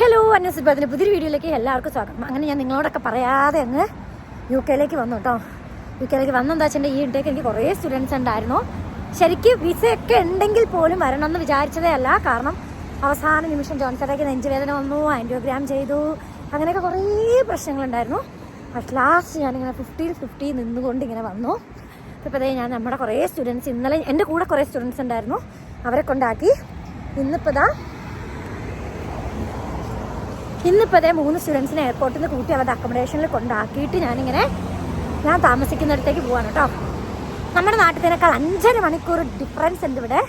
Hello അന്വേഷിപ്പതിന്റെ പുതിയൊരു വീഡിയോയിലേക്ക് എല്ലാവർക്കും സ്വാഗതം. അങ്ങനെ ഞാൻ നിങ്ങളോടൊക്കെ പറയാതെ അങ്ങ് യു കെയിലേക്ക് വന്നു കേട്ടോ യു കെയിലേക്ക് വന്നെന്താ വെച്ചാൽ ഈ ഇൻടേക്ക് എനിക്ക് കുറേ സ്റ്റുഡൻസ് ഉണ്ടായിരുന്നു. ശരിക്കും വിസയൊക്കെ ഉണ്ടെങ്കിൽ പോലും വരണം എന്ന് വിചാരിച്ചതേ അല്ല. കാരണം അവസാന നിമിഷം ജോൺസറേക്ക് നെഞ്ചുവേദന വന്നു ആന്റിയോഗ്രാം ചെയ്തു അങ്ങനെയൊക്കെ കുറേ പ്രശ്നങ്ങളുണ്ടായിരുന്നു. അറ്റ് ലാസ്റ്റ് ഞാനിങ്ങനെ ഫിഫ്റ്റിയിൽ ഫിഫ്റ്റി നിന്നുകൊണ്ട് ഇങ്ങനെ വന്നു. ഇപ്പോൾ ഞാൻ നമ്മുടെ കുറേ സ്റ്റുഡൻസ് ഇന്നലെ എന്റെ കൂടെ കുറേ സ്റ്റുഡൻസ് ഉണ്ടായിരുന്നു. അവരെ കൊണ്ടാക്കി. ഇന്നിപ്പോൾ ഇതാ ഇന്നിപ്പോൾ അതേ മൂന്ന് സ്റ്റുഡൻസിനെ എയർപോർട്ടിൽ നിന്ന് കൂട്ടി അവരുടെ അക്കോമഡേഷനിൽ കൊണ്ടാക്കിയിട്ട് ഞാനിങ്ങനെ ഞാൻ താമസിക്കുന്നിടത്തേക്ക് പോവാണ് കേട്ടോ. നമ്മുടെ നാട്ടിലേക്കാൾ അഞ്ചര മണിക്കൂർ ഡിഫറൻസ് ഉണ്ട് ഇവിടെ.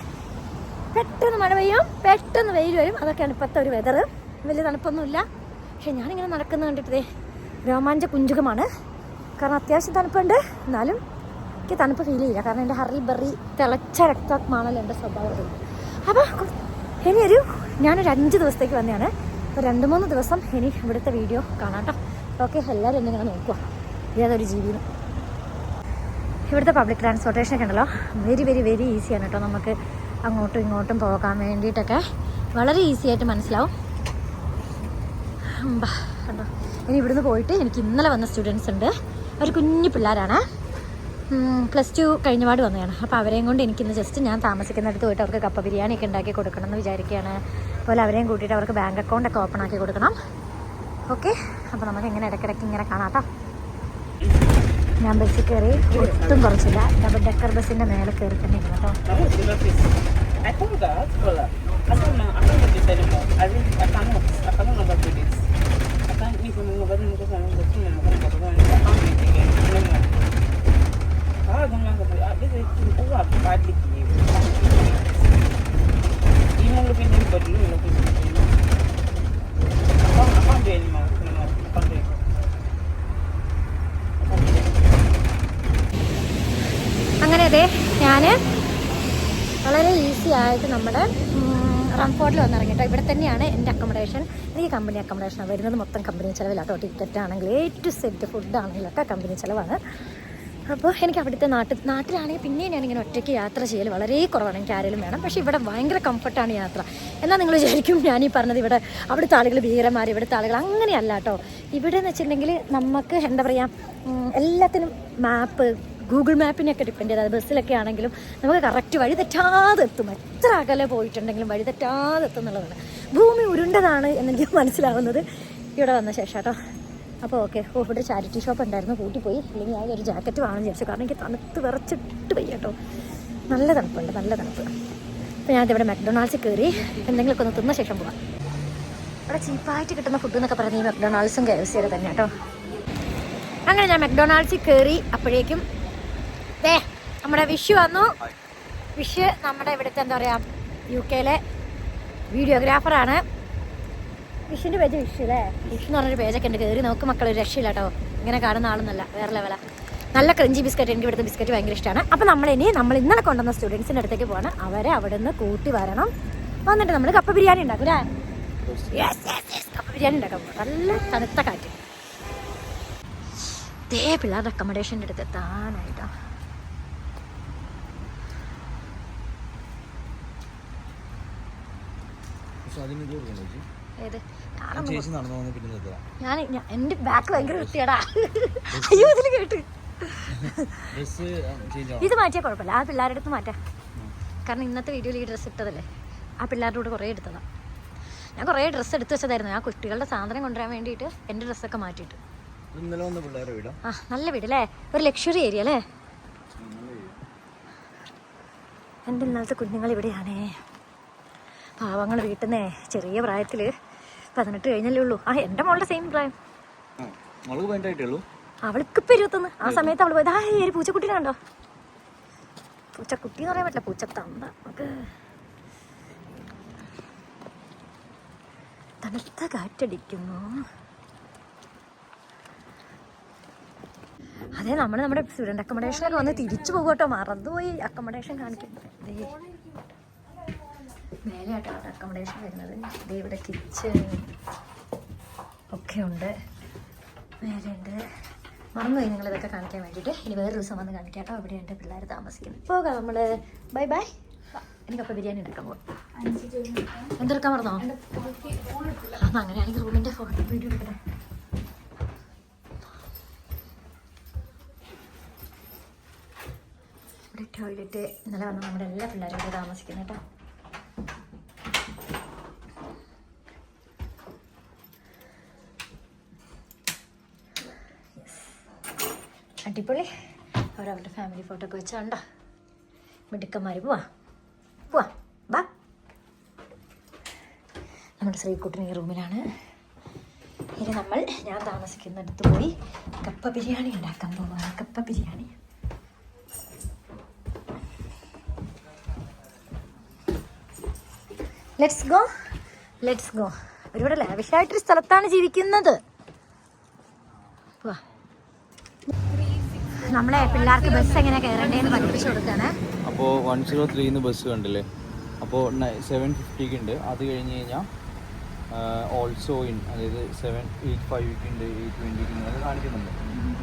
പെട്ടെന്ന് മഴ പെയ്യും പെട്ടെന്ന് വെയിൽ വരും. അതൊക്കെയാണ് ഇപ്പോഴത്തെ ഒരു വെതർ വലിയ തണുപ്പൊന്നുമില്ല. പക്ഷെ ഞാനിങ്ങനെ നടക്കുന്നത് കണ്ടിട്ടേ രോമാഞ്ച കുഞ്ചുകമാണ് കാരണം അത്യാവശ്യം തണുപ്പുണ്ട്. എന്നാലും എനിക്ക് തണുപ്പ് ഫീൽ ചെയ്യില്ല. കാരണം എന്റെ ഹറി ബറി തിളച്ച രക്തമാണല്ലോ എന്റെ സ്വഭാവത്തിൽ അപ്പോൾ ഇനി ഒരു ഞാനൊരു അഞ്ച് ദിവസത്തേക്ക് വന്നതാണ്. അപ്പോൾ രണ്ട് മൂന്ന് ദിവസം ഇനി ഇവിടുത്തെ വീഡിയോ കാണാം കേട്ടോ ഓക്കെ എല്ലാവരും ഇങ്ങനെ നോക്കുക. ഏതൊരു ജീവിതം. ഇവിടുത്തെ പബ്ലിക് ട്രാൻസ്പോർട്ടേഷൻ ഒക്കെ ഉണ്ടല്ലോ. വെരി വെരി വെരി ഈസിയാണ് കേട്ടോ നമുക്ക് അങ്ങോട്ടും ഇങ്ങോട്ടും പോകാൻ വേണ്ടിയിട്ടൊക്കെ. വളരെ ഈസി ആയിട്ട് മനസ്സിലാവും. കണ്ടോ? ഇനി ഇവിടുന്ന് പോയിട്ട് എനിക്ക് ഇന്നലെ വന്ന സ്റ്റുഡൻസ് ഉണ്ട്. അവർ കുഞ്ഞു പിള്ളേരാണ്. പ്ലസ് ടു കഴിഞ്ഞപാട് വന്നതാണ്. അപ്പോൾ അവരെയും കൊണ്ട് എനിക്കിന്ന് ജസ്റ്റ് ഞാൻ താമസിക്കുന്നിടത്ത് പോയിട്ട് അവർക്ക് കപ്പ ബിരിയാണി ഒക്കെ ഉണ്ടാക്കി കൊടുക്കണം എന്ന് വിചാരിക്കുകയാണ്. അതുപോലെ അവരെയും കൂട്ടിയിട്ട് അവർക്ക് ബാങ്ക് അക്കൗണ്ടൊക്കെ ഓപ്പൺ ആക്കി കൊടുക്കണം. ഓക്കെ അപ്പോൾ നമുക്ക് ഇങ്ങനെ ഇടയ്ക്കിടയ്ക്ക് ഇങ്ങനെ കാണാം കേട്ടോ ഞാൻ ബസ്സിൽ കയറി ഒട്ടും കുറച്ചില്ല. ഡബിൾ ഡെക്കർ ബസ്സിന്റെ മേലെ കയറി തന്നെ ഇരുന്നു കേട്ടോ ഞാൻ വളരെ ഈസി ആയിട്ട് നമ്മുടെ റംഫോർട്ടിൽ വന്നിറങ്ങി കേട്ടോ ഇവിടെ തന്നെയാണ് എന്റെ അക്കോമഡേഷൻ എനിക്ക് കമ്പനി അക്കോമഡേഷനാണ് വരുന്നത്. മൊത്തം കമ്പനി ചിലവിലാട്ടോ ടിക്കറ്റ് ആണെങ്കിലും എ ടു സെറ്റ് ഫുഡ് ആണെങ്കിലൊക്കെ കമ്പനി ചിലവാണ്. അപ്പോൾ എനിക്ക് അവിടുത്തെ നാട്ടിൽ നാട്ടിലാണെങ്കിൽ പിന്നെയും ഇങ്ങനെ ഒറ്റയ്ക്ക് യാത്ര ചെയ്യൽ വളരെ കുറവാണ്. എനിക്ക് ആരെങ്കിലും വേണം. പക്ഷേ ഇവിടെ ഭയങ്കര കംഫർട്ടാണ് യാത്ര. എന്നാൽ നിങ്ങൾ വിചാരിക്കും ഈ പറഞ്ഞത് ഇവിടെ അവിടുത്തെ ആളുകൾ ഭീകരന്മാർ ഇവിടുത്തെ ആളുകൾ അങ്ങനെയല്ല കേട്ടോ ഇവിടെ എന്ന് വെച്ചിട്ടുണ്ടെങ്കിൽ നമുക്ക് എന്താ പറയുക എല്ലാത്തിനും മാപ്പ് ഗൂഗിൾ മാപ്പിനെയൊക്കെ ഡിപ്പെൻഡ് ചെയ്താൽ ബസ്സിലൊക്കെ ആണെങ്കിലും നമുക്ക് കറക്റ്റ് വഴി തെറ്റാതെ എത്തും. എത്ര അകലെ പോയിട്ടുണ്ടെങ്കിലും വഴി തെറ്റാതെ എത്തും എന്നുള്ളതാണ്. ഭൂമി ഉരുണ്ടതാണ് എന്നെനിക്ക് മനസ്സിലാവുന്നത് ഇവിടെ വന്ന ശേഷം കേട്ടോ. അപ്പോൾ ഓക്കെ. ഓ ഇവിടെ ചാരിറ്റി ഷോപ്പ് ഉണ്ടായിരുന്നു. കൂട്ടിപ്പോയി അല്ലെങ്കിൽ ഞാൻ ഒരു ജാക്കറ്റ് വാങ്ങാൻ വിചാരിച്ചു. കാരണം എനിക്ക് തണുത്ത് വിറച്ചിട്ട് പോയി കേട്ടോ. നല്ല തണുപ്പുണ്ട്. നല്ല തണുപ്പ്. അപ്പോൾ ഞാൻ ഇവിടെ മെക്ഡൊണാൾഡ്സിൽ കയറി എന്തെങ്കിലുമൊക്കെ ഒന്ന് തിന്ന ശേഷം പോകാം ഇവിടെ ചീപ്പായിട്ട് കിട്ടുന്ന ഫുഡ് എന്നൊക്കെ പറഞ്ഞാൽ ഈ മെക്ഡൊണാൾഡ്സും കെ എഫ് സിയൊക്കെ തന്നെ കേട്ടോ. അങ്ങനെ ഞാൻ മെക്ഡൊണാൾഡ്സിൽ കയറി അപ്പോഴേക്കും ദേ നമ്മുടെ വിഷു വന്നു. വിഷ് നമ്മുടെ ഇവിടുത്തെ എന്താ പറയുക യു കെയിലെ വീഡിയോഗ്രാഫറാണ്. വിഷിന്റെ പേജ് വിഷു അല്ലേ? വിഷു എന്ന് പറഞ്ഞൊരു പേജൊക്കെ ഉണ്ട്. കയറി നോക്ക് മക്കൾ ഒരു രക്ഷയില്ല കേട്ടോ. ഇങ്ങനെ കാണുന്ന ആളൊന്നല്ല വേറെ ലെവല നല്ല ക്രഞ്ചി ബിസ്ക്കറ്റ് എനിക്ക് ഇവിടുത്തെ ബിസ്ക്കറ്റ് ഭയങ്കര ഇഷ്ടമാണ്. അപ്പം നമ്മൾ ഇനി നമ്മൾ ഇന്നലെ കൊണ്ടുവന്ന സ്റ്റുഡൻസിന്റെ അടുത്തേക്ക് പോകണം അവരെ അവിടെ നിന്ന് കൂട്ടി വരണം. വന്നിട്ട് നമ്മൾ കപ്പ ബിരിയാണി ഉണ്ടാക്കും അല്ലേ? കപ്പ ബിരിയാണി ഉണ്ടാക്കാം. നല്ല തണുത്ത കാറ്റ്. ദേ പിള്ളേരുടെ അക്കോമഡേഷന്റെ അടുത്ത് എത്താനായിട്ടോ പക്ഷെ അതിന് ഇത് കൊടുക്കണ്ടോ ചേച്ചി? ഏത് ഞാൻ ഞാനൊന്നും ചേച്ചി നടന്നു വന്ന് പിന്നെ നിർത്തുക ഞാൻ ഞാൻ- എന്റെ ബാക്ക് ഭയങ്കര വൃത്തിയാടാ അയ്യോ ഇതിൽ കേട്ട്. ഇത് മാറ്റിയാൽ കുഴപ്പമില്ല. ആ പിള്ളേരുടെ അടുത്ത് മാറ്റാം. കാരണം ഇന്നത്തെ വീഡിയോയിൽ ഈ ഡ്രസ്സ് ഇട്ടതല്ലേ? ആ പിള്ളേരുടെ കൂടെ കുറേ എടുത്തതാണ് ഞാൻ കുറേ ഡ്രസ്സ് എടുത്ത് വെച്ചതായിരുന്നു. ആ കുട്ടികളുടെ സാധനം കൊണ്ടുവരാൻ വേണ്ടിയിട്ട് എന്റെ ഡ്രസ്സൊക്കെ മാറ്റിയിട്ട്. ആ നല്ല വീട് അല്ലേ? ഒരു ലക്ഷറി ഏരിയ അല്ലേ? എന്റെ ഇന്നലത്തെ കുഞ്ഞുങ്ങൾ ഇവിടെയാണേ പാവങ്ങൾ വീട്ടിൽ നിന്നേ ചെറിയ പ്രായത്തിൽ പതിനെട്ട് കഴിഞ്ഞല്ലേ ഉള്ളൂ. ആ എന്റെ മോളുടെ സെയിം പ്രായം. അവൾക്ക് ഇപ്പം ഇരുപത്തൊന്ന്. ആ സമയത്ത് അവൾ പോയത്. ആ പൂച്ചക്കുട്ടീനെ കണ്ടോ? പൂച്ചക്കുട്ടി എന്ന് പറയാൻ പറ്റില്ല. പൂച്ച നമുക്ക് തണുത്ത കാറ്റടിക്കുന്നു. അതെ നമ്മൾ നമ്മുടെ സ്റ്റുഡന്റ് അക്കോമഡേഷനൊക്കെ വന്ന് തിരിച്ചു പോകട്ടോ കേട്ടോ. മറന്നുപോയി അക്കോമഡേഷൻ കാണിക്കും ദേ മേലെയാട്ടോ അക്കോമഡേഷൻ വരുന്നത്. ഇത് ഇവിടെ കിച്ചൺ ഒക്കെ ഉണ്ട് മേലെയുണ്ട്. മറന്നുപോയി നിങ്ങൾ ഇതൊക്കെ കാണിക്കാൻ വേണ്ടിയിട്ട്. ഇനി വേറെ ദിവസം വന്ന് കാണിക്കാം കേട്ടോ ഉണ്ട് പിള്ളേർ താമസിക്കുന്നു പോകാം നമ്മൾ ബൈ ബൈ. എനിക്കപ്പോൾ കപ്പ ബിരിയാണി എടുക്കാൻ പോകും എന്തെടുക്കാൻ മറന്നോ? അപ്പം അങ്ങനെയാണെങ്കിൽ റൂമിന്റെ ഫോട്ടോ വീഡിയോ എടുക്കട്ടെ ഇവിടെ ടോയ്ലറ്റ് ഇന്നലെ വന്ന് നമ്മുടെ എല്ലാ പിള്ളേരും ഇവിടെ താമസിക്കുന്നു കേട്ടോ. അടിപൊളി. അവരവരുടെ ഫാമിലി ഫോട്ടോ ഒക്കെ വെച്ചാണ്ട മിടുക്കന്മാർ പോവാ. പോവാ. ബാ നമ്മുടെ ശ്രീകുട്ടൻ ഈ റൂമിലാണ്. ഇനി നമ്മൾ ഞാൻ താമസിക്കുന്നിടത്ത് പോയി കപ്പ ബിരിയാണി ഉണ്ടാക്കാൻ പോവാണ്. കപ്പ biryani. Let's go let's go ഒരുപാട് ലാവിഷായിട്ടൊരു സ്ഥലത്താണ് ജീവിക്കുന്നത്. നമ്മളെ പിള്ളേർക്ക് ബസ് എങ്ങനെ കയറണ്ടേന്ന് പഠിപ്പിച്ചു കൊടുക്കാണ്. അപ്പോൾ വൺ സീറോ ത്രീന്ന് ബസ് കണ്ടില്ലേ? അപ്പോൾ സെവൻ ഫിഫ്റ്റിക്ക് ഉണ്ട് അത് കഴിഞ്ഞ് കഴിഞ്ഞാൽ ഓൾസോ ഇൻ അതായത് സെവൻ എയ്റ്റ് ഫൈവിക്ക് ഉണ്ട് എയ്റ്റ് ട്വന്റിക്ക് ഉണ്ട് അത് കാണിക്കുന്നുണ്ട്.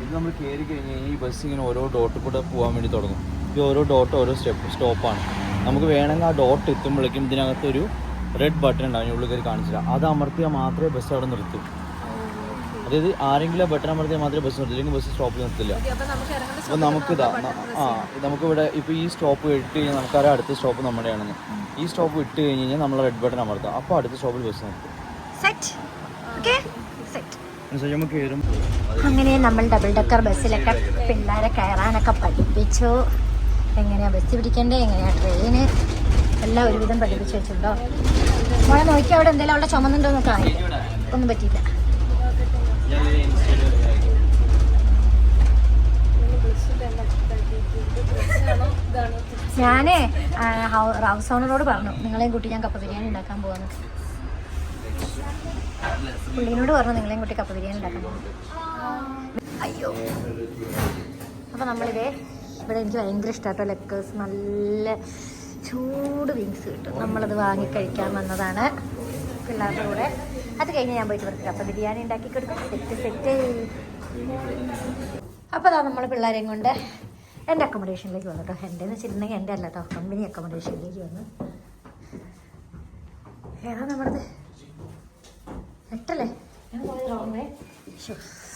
ഇത് നമ്മൾ കയറി കഴിഞ്ഞ് കഴിഞ്ഞാൽ ഈ ബസ് ഇങ്ങനെ ഓരോ ഡോട്ട് കൂടെ പോകാൻ വേണ്ടി തുടങ്ങും. ഈ ഓരോ ഡോട്ട് ഓരോ സ്റ്റെപ്പ് സ്റ്റോപ്പാണ് നമുക്ക് വേണമെങ്കിൽ ആ ഡോട്ട് എത്തുമ്പോഴേക്കും ഇതിനകത്തൊരു റെഡ് ബട്ടൺ ഉണ്ടാവും ഉള്ളിൽ കയറി കാണിച്ചില്ല അത് അമർത്തിയാൽ മാത്രമേ ബസ് അവിടെ നിർത്തൂ. അതായത് ആരെങ്കിലും ആ ബട്ടൺ അമർത്തിയാൽ മാത്രമേ ബസ് നിർത്തില്ല അല്ലെങ്കിൽ ബസ് സ്റ്റോപ്പിൽ നിർത്തില്ല. അപ്പോൾ നമുക്ക് ഇതാ ആ നമുക്ക് ഇവിടെ ഇപ്പോൾ ഈ സ്റ്റോപ്പ് ഇട്ട് കഴിഞ്ഞാൽ നമുക്കറിയാം അടുത്ത സ്റ്റോപ്പ് നമ്മുടെയാണെന്ന്. ഈ സ്റ്റോപ്പ് ഇട്ട് കഴിഞ്ഞ് കഴിഞ്ഞാൽ നമ്മൾ റെഡ് ബട്ടൺ അമർത്താം. അപ്പോൾ അടുത്ത സ്റ്റോപ്പിൽ ബസ് നിർത്തും. അങ്ങനെ നമ്മൾ ഡബിൾ ഡക്കർ ബസ്സിലൊക്കെ പിള്ളേരെ കയറാനൊക്കെ പഠിപ്പിച്ചു. എങ്ങനെയാ ബസ് പിടിക്കണ്ടേ? എങ്ങനെയാ ട്രെയിന് എല്ലാം ഒരുവിധം പഠിപ്പിച്ചു വെച്ചിട്ടുണ്ടോ? മോളെ നോക്കി അവിടെ എന്തെങ്കിലും അവിടെ ചുമന്നുണ്ടോ എന്നൊക്കെ ഒന്നും പറ്റിയില്ല. ഞാനേ ഹൗസ് ഓണറോട് പറഞ്ഞു നിങ്ങളെയും കുട്ടി ഞാൻ കപ്പ ബിരിയാണി ഉണ്ടാക്കാൻ പോവാന്ന്. പുള്ളിനോട് പറഞ്ഞു നിങ്ങളെയും കുട്ടി കപ്പ ബിരിയാണി ഉണ്ടാക്കാൻ പോകുന്നു അയ്യോ. അപ്പോൾ നമ്മളിതേ ഇവിടെ എനിക്ക് ഭയങ്കര ഇഷ്ടമാട്ടോ ലെക്കേഴ്സ്. നല്ല ചൂട് വിങ്സ് കിട്ടും. നമ്മളത് വാങ്ങി കഴിക്കാൻ വന്നതാണ് പിള്ളേരുടെ കൂടെ. അത് കഴിഞ്ഞ് ഞാൻ പോയിട്ട് ഇവർക്ക് കപ്പ ബിരിയാണി ഉണ്ടാക്കി കൊടുക്കും. Set set. അപ്പോൾ അതാ നമ്മൾ പിള്ളേരെയും കൊണ്ട് എന്റെ അക്കോമഡേഷനിലേക്ക് വന്നു കേട്ടോ എന്റെ എന്ന് വെച്ചിട്ടുണ്ടെങ്കിൽ എന്റെ അല്ല കേട്ടോ കമ്പനി അക്കോമഡേഷനിലേക്ക് വന്നു. ഏതാ നമ്മുടെ എട്ടല്ലേ? ഞാൻ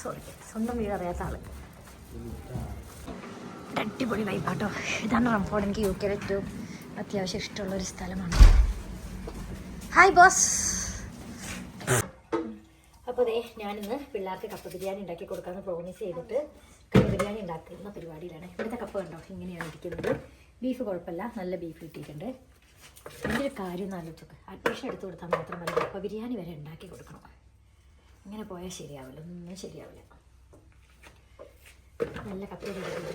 സോറി സ്വന്തം വീട് അറിയാത്ത ആൾ. അടിപൊളി വൈപ്പാട്ടോ ഇതാണ് റംഫോർഡ്. എനിക്ക് യു കെ ഏറ്റവും അത്യാവശ്യം ഇഷ്ടമുള്ള ഒരു സ്ഥലമാണ്. ഹായ് ബോസ് അപ്പോൾ അതെ ഞാനിന്ന് പിള്ളേർക്ക് കപ്പ ബിരിയാണി ഉണ്ടാക്കി കൊടുക്കാമെന്ന് പ്രോമിസ് ചെയ്തിട്ട് ബിരിയാണി ഉണ്ടാക്കുന്ന പരിപാടിയിലാണ്. ഇവിടുത്തെ കപ്പ കണ്ടോ? ഇങ്ങനെയാണ് ഇരിക്കുന്നത്. ബീഫ് കുഴപ്പമില്ല. നല്ല ബീഫ് കിട്ടിയിട്ടുണ്ട്. എന്റെ ഒരു കാര്യം ഒന്ന് ആലോചിച്ചോക്ക്. അഡ്മിഷൻ എടുത്തു കൊടുത്താൽ മാത്രം മതി. കപ്പ ബിരിയാണി വരെ ഉണ്ടാക്കി കൊടുക്കണം. ഇങ്ങനെ പോയാൽ ശരിയാവില്ല. ഒന്നും ശരിയാവില്ല. നല്ല കപ്പ ബിരിയാണി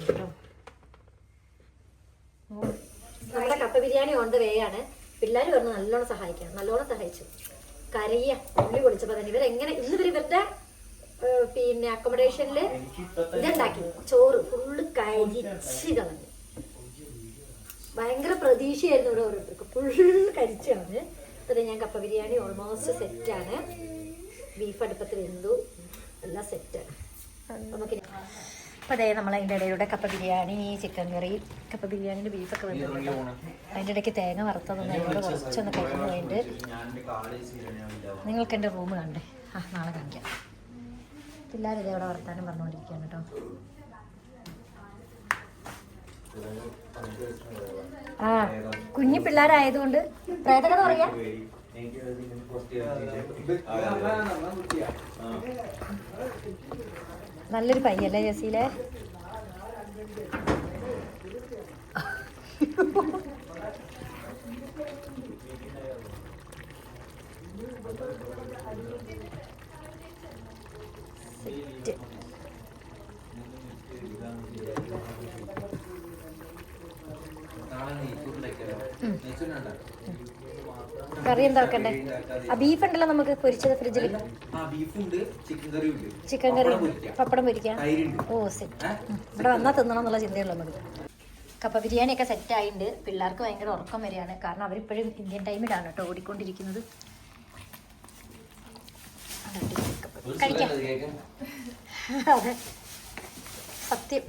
നമ്മുടെ കപ്പ ബിരിയാണി ഓൺ വേയാണ് പിള്ളേർ പറഞ്ഞ് നല്ലോണം സഹായിക്കാം നല്ലോണം സഹായിച്ചു. കരയ്യ ഉള്ളി പൊളിച്ചപ്പോൾ തന്നെ ഇവരെങ്ങനെ ഇന്ന് ഇവർ ഇവരുടെ പിന്നെ അക്കോമഡേഷനിൽ ഇതുണ്ടാക്കി. ചോറ് ഫുള്ള് കരിച്ച് കളഞ്ഞു. ഭയങ്കര പ്രതീക്ഷയായിരുന്നു ഇവിടെ ഓരോരുത്തർക്ക്. ഫുള്ള് കരിച്ച് കളഞ്ഞ്. അതെ ഞാൻ കപ്പ ബിരിയാണി ഓൾമോസ്റ്റ് സെറ്റാണ് ബീഫ് അടുപ്പത്തിൽ എന്തു? എല്ലാം സെറ്റാണ് നമുക്ക് അപ്പോൾ അതേ നമ്മൾ അതിന്റെ ഇടയിലൂടെ കപ്പ ബിരിയാണി ചിക്കൻ കറി കപ്പ ബിരിയാണിന്റെ ബീഫൊക്കെ വന്നിട്ടുണ്ട്. അതിന്റെ ഇടയ്ക്ക് തേങ്ങ വറുത്തതൊന്നും അതിനോട് കുറച്ചൊന്ന് കഴിക്കുന്നതിന്റെ നിങ്ങൾക്ക് എന്റെ റൂം കണ്ടേ. ആ നാളെ കാണിക്കാം. പിള്ളേരിതേ അവിടെ വർത്താനം പറഞ്ഞുകൊണ്ടിരിക്കുകയാണ് കേട്ടോ ആ കുഞ്ഞു പിള്ളേരായതുകൊണ്ട് പ്രേതകഥ പറയാ. നല്ലൊരു പയ്യല്ലേ ജസീലെ? സെറ്റ് കറി എന്താക്കണ്ടേ? ആ ബീഫ് ഉണ്ടല്ലോ നമുക്ക് പൊരിച്ചത് ഫ്രിഡ്ജിൽ ചിക്കൻ കറി പപ്പടം പൊരിക്കാം. ഓ സെറ്റ് ഇവിടെ വന്നാൽ തിന്നണം എന്നുള്ള ചിന്തയുള്ളൂ നമുക്ക്. കപ്പ ബിരിയാണിയൊക്കെ സെറ്റ് ആയിട്ടുണ്ട് പിള്ളേർക്ക് ഭയങ്കര ഉറക്കം വരികയാണ് കാരണം അവരിപ്പോഴും ഇന്ത്യൻ ടൈമിലാണ് കേട്ടോ ഓടിക്കൊണ്ടിരിക്കുന്നത്. കഴിക്കാം. അതെ. സത്യം.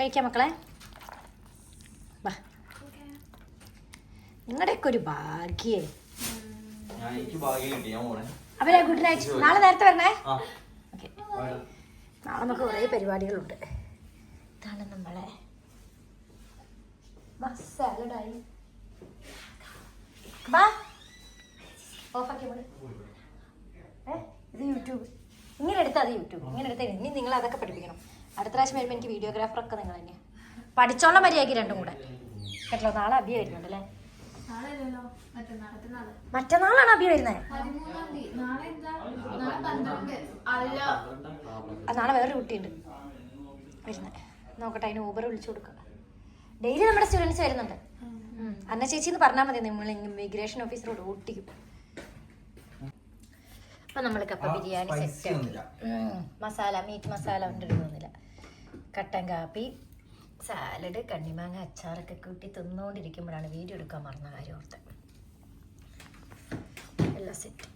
കഴിക്കാം മക്കളെ. വാ. നിങ്ങളുടെയൊക്കെ ഒരു ഭാഗ്യേ. അവരെ ഗുഡ് നൈറ്റ്. നാളെ നേരത്തെ വരണേ? ഓക്കെ. നാളെ നമുക്ക് കുറേ പരിപാടികളുണ്ട്. ഇതാണ് നമ്മളെ സാലഡായി ഓഫാക്കി ഇത് യൂട്യൂബ്. ഇങ്ങനെ എടുത്താൽ അത് യൂട്യൂബ്. ഇങ്ങനെ എടുത്താൽ ഇനി നിങ്ങൾ അതൊക്കെ പഠിപ്പിക്കണം. അടുത്ത പ്രാവശ്യം വരുമ്പോൾ എനിക്ക് വീഡിയോഗ്രാഫറൊക്കെ നിങ്ങൾ തന്നെ പഠിച്ചോളം മര്യാദയ്ക്ക് രണ്ടും കൂടെ. കേട്ടോ നാളെ അബിയ വരുന്നുണ്ട് അല്ലേ? മറ്റന്നാളാണ് അബി വരുന്നത് നാളെ വേറൊരു കുട്ടിയുണ്ട് വരുന്നത് നോക്കട്ടെ അതിന് ഊബർ വിളിച്ചു കൊടുക്കാം. ഡെയിലി നമ്മുടെ സ്റ്റുഡൻസ് വരുന്നുണ്ട്. അന്ന ചേച്ചി എന്ന് പറഞ്ഞാൽ മതി നിങ്ങൾ ഇമിഗ്രേഷൻ ഓഫീസറോട് ഓട്ടിക്കും അപ്പൊ നമ്മൾ കപ്പ ബിരിയാണി സെറ്റ്. മസാല മീറ്റ് മസാല കൊണ്ടിരുന്നില്ല കട്ടൻ കാപ്പി സാലഡ് കണ്ണിമാങ്ങ അച്ചാറൊക്കെ കൂട്ടി തിന്നുകൊണ്ടിരിക്കുമ്പോഴാണ് വീഡിയോ എടുക്കാൻ മറന്ന കാര്യം ഓർത്ത്. എല്ലാം സെറ്റ്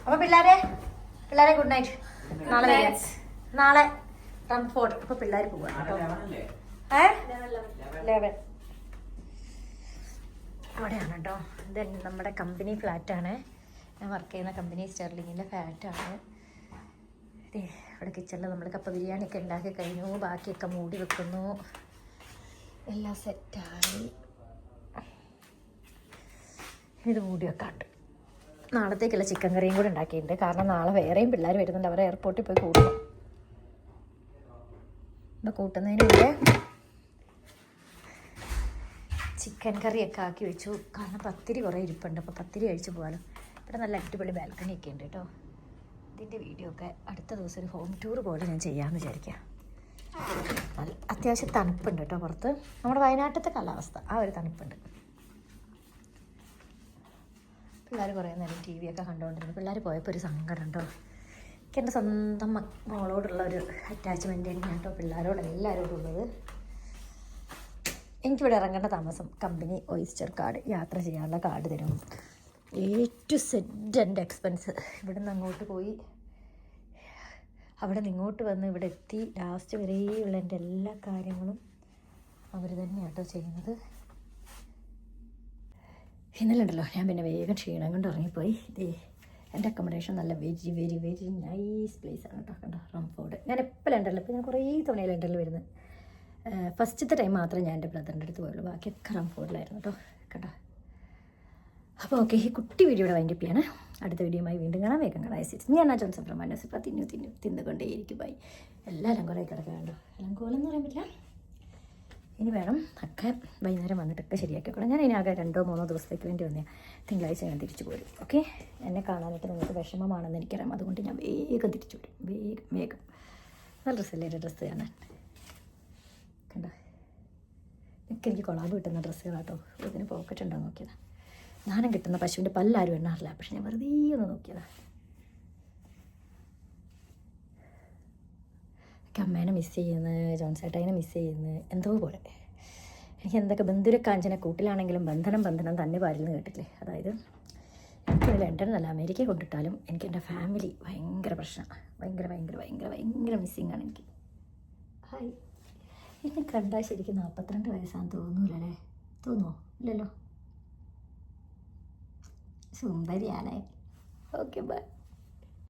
അപ്പൊ പിള്ളേരെ പിള്ളേരെ ഗുഡ് നൈറ്റ് നാളെ. നാളെ റംഫോർട്ട് അപ്പോൾ പിള്ളേർ പോവാണ് കേട്ടോ ഏ? ലെവൻ അവിടെയാണ് കേട്ടോ ഇത് നമ്മുടെ കമ്പനി ഫ്ലാറ്റാണ് ഞാൻ വർക്ക് ചെയ്യുന്ന കമ്പനി സ്റ്റെർലിങ്ങിന്റെ ഫ്ലാറ്റാണ് ദേ, ഇവിടെ കിച്ചണിൽ നമ്മൾ കപ്പ ബിരിയാണിയൊക്കെ ഉണ്ടാക്കി കഴിഞ്ഞു. ബാക്കിയൊക്കെ മൂടി വെക്കുന്നു. എല്ലാം സെറ്റായി ഇത് മൂടി വെക്കാണ്ട്. നാളത്തേക്കുള്ള ചിക്കൻ കറിയും കൂടെ ഉണ്ടാക്കിയിട്ടുണ്ട്. കാരണം നാളെ വേറെയും പിള്ളേർ വരുന്നുണ്ട്. അവരെ എയർപോർട്ടിൽ പോയി കൂട്ടണം ഇപ്പം കൂട്ടുന്നതിന് മുമ്പേ ചിക്കൻ കറിയൊക്കെ ആക്കി വെച്ചു. കാരണം പത്തിരി കുറേ ഇരിപ്പുണ്ട്. അപ്പോൾ പത്തിരി കഴിച്ച് പോകാലോ ഇവിടെ നല്ല അടിപൊളി ബാൽക്കണി ഒക്കെ ഉണ്ട് കേട്ടോ. ഇതിന്റെ വീഡിയോ ഒക്കെ അടുത്ത ദിവസം ഒരു ഹോം ടൂർ പോലെ ഞാൻ ചെയ്യാമെന്ന് വിചാരിക്കാം. അത്യാവശ്യം തണുപ്പുണ്ട് കേട്ടോ പുറത്ത്. നമ്മുടെ വയനാട്ടിലത്തെ കാലാവസ്ഥ ആ ഒരു തണുപ്പുണ്ട്. പിള്ളേർ കുറേ നേരം ടി വി ഒക്കെ കണ്ടുകൊണ്ടിരുന്നു പിള്ളേർ പോയപ്പോൾ ഒരു സങ്കടം ഉണ്ടോ? എനിക്ക് എന്റെ സ്വന്തം മോളോടുള്ള ഒരു അറ്റാച്ച്മെന്റ് തന്നെയാണ് കേട്ടോ പിള്ളേരോട് എല്ലാവരോടും ഉള്ളത്. എനിക്കിവിടെ ഇറങ്ങേണ്ട താമസം കമ്പനി ഓയിസ്റ്റർ കാർഡ് യാത്ര ചെയ്യാനുള്ള കാർഡ് തരും. എ ടു സെഡ് എന്റെ എക്സ്പെൻസ് ഇവിടെ നിന്ന് അങ്ങോട്ട് പോയി. അവിടെ നിന്ന് ഇങ്ങോട്ട് വന്ന് ഇവിടെ എത്തി. ലാസ്റ്റ് വരെയുള്ള എന്റെ എല്ലാ കാര്യങ്ങളും അവർ തന്നെയാണ് കേട്ടോ ചെയ്യുന്നത്. ഇന്നലെ ഉണ്ടല്ലോ ഞാൻ പിന്നെ വേഗം ക്ഷീണം കൊണ്ട് ഇറങ്ങിപ്പോയി ഇതേ എന്റെ അക്കോമഡേഷൻ നല്ല very very very nice place ആണ് കേട്ടോ കണ്ടോ റംഫോർഡ് ഞാൻ എപ്പോഴും ഉണ്ടല്ലോ ഇപ്പോൾ ഞാൻ കുറേ തവണയിൽ ഉണ്ടല്ലോ വരുന്നത്. ഫസ്റ്റത്തെ ടൈം മാത്രമേ ഞാൻ എന്റെ ബ്രദറിന്റെ അടുത്ത് പോയുള്ളൂ. ബാക്കിയൊക്കെ റംഫോർഡിലായിരുന്നു കേട്ടോ കണ്ടോ. അപ്പോൾ ഓക്കെ ഈ കുട്ടി വീഡിയോയുടെ വൈൻഡിപ്പിയാണ് അടുത്ത വീഡിയോയുമായി വീണ്ടും കാണാം. വേഗം കാണാം. സീറ്റ് ഞാൻ ആ ജോൺസൺ പ്രമാണ സിപ്പ തിന്നു തിന്നു തിന്നുകൊണ്ടേയിരിക്കും. ബൈ എല്ലാ അലങ്കോലമായി കിടക്കാണ്ടോ അലങ്കോലം എന്ന് പറയാൻ പറ്റില്ല ഇനി വേണം ഒക്കെ വൈകുന്നേരം വന്നിട്ടൊക്കെ ശരിയാക്കി വെക്കണം ഞാൻ ഇനി ആകെ രണ്ടോ മൂന്നോ ദിവസത്തേക്ക് വേണ്ടി വന്നേ തിങ്കളാഴ്ച ഞാൻ തിരിച്ചു പോരും. ഓക്കെ എന്നെ കാണാനായിട്ട് നിങ്ങൾക്ക് വിഷമമാണെന്ന് എനിക്കറിയാം. അതുകൊണ്ട് ഞാൻ വേഗം തിരിച്ചു വരും. വേഗം വേഗം. നല്ല ഡ്രസ്സല്ലേ എന്റെ ഡ്രസ്സ് കാണാൻ. കണ്ടോ? എനിക്ക് കൊളാബ് കിട്ടുന്ന ഡ്രസ്സുകളാട്ടോ ഇതിന് പോക്കറ്റ് ഉണ്ടോ നോക്കിയതാ. നാണം കിട്ടുന്ന പശുവിന്റെ പല്ലാരും എണ്ണാറില്ല പക്ഷെ ഞാൻ വെറുതെ ഒന്ന് നോക്കിയതാ. എനിക്ക് അമ്മേനെ മിസ് ചെയ്യുന്നു ജോൺസേട്ടനെ മിസ് ചെയ്യുന്നു എന്തോ പോലെ. എനിക്ക് എന്തൊക്കെ ബന്ധുര കാഞ്ചന കൂട്ടിലാണെങ്കിലും ബന്ധനം ബന്ധനം തന്നെ പാരില്ലെന്ന് കേട്ടില്ലേ അതായത് എനിക്ക് ലണ്ടൻ എന്നല്ല അമേരിക്ക കൊണ്ടിട്ടാലും എനിക്ക് എന്റെ ഫാമിലി ഭയങ്കര പ്രശ്നമാണ് ഭയങ്കര ഭയങ്കര ഭയങ്കര ഭയങ്കര മിസ്സിങ് ആണ് എനിക്ക്. ഹായ് എന്നെ കണ്ടാൽ ശരിക്കും നാൽപ്പത്തിരണ്ട് വയസ്സാണെന്ന് തോന്നൂലല്ലേ? തോന്നുമോ ഇല്ലല്ലോ. സുന്ദരിയാണേ. Okay bye.